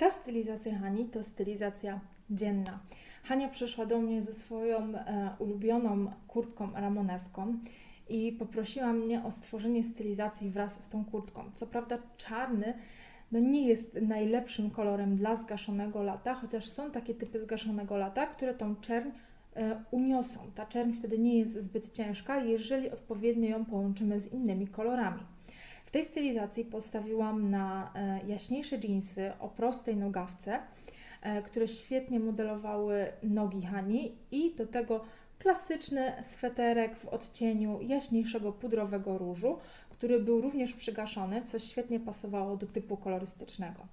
Ta stylizacja Hani to stylizacja dzienna. Hania przyszła do mnie ze swoją e, ulubioną kurtką ramoneską i poprosiła mnie o stworzenie stylizacji wraz z tą kurtką. Co prawda czarny no nie jest najlepszym kolorem dla zgaszonego lata, chociaż są takie typy zgaszonego lata, które tą czerń e, uniosą. Ta czerń wtedy nie jest zbyt ciężka, jeżeli odpowiednio ją połączymy z innymi kolorami. W tej stylizacji postawiłam na e, jaśniejsze dżinsy o prostej nogawce, e, które świetnie modelowały nogi Hani i do tego klasyczny sweterek w odcieniu jaśniejszego pudrowego różu, który był również przygaszony, co świetnie pasowało do typu kolorystycznego.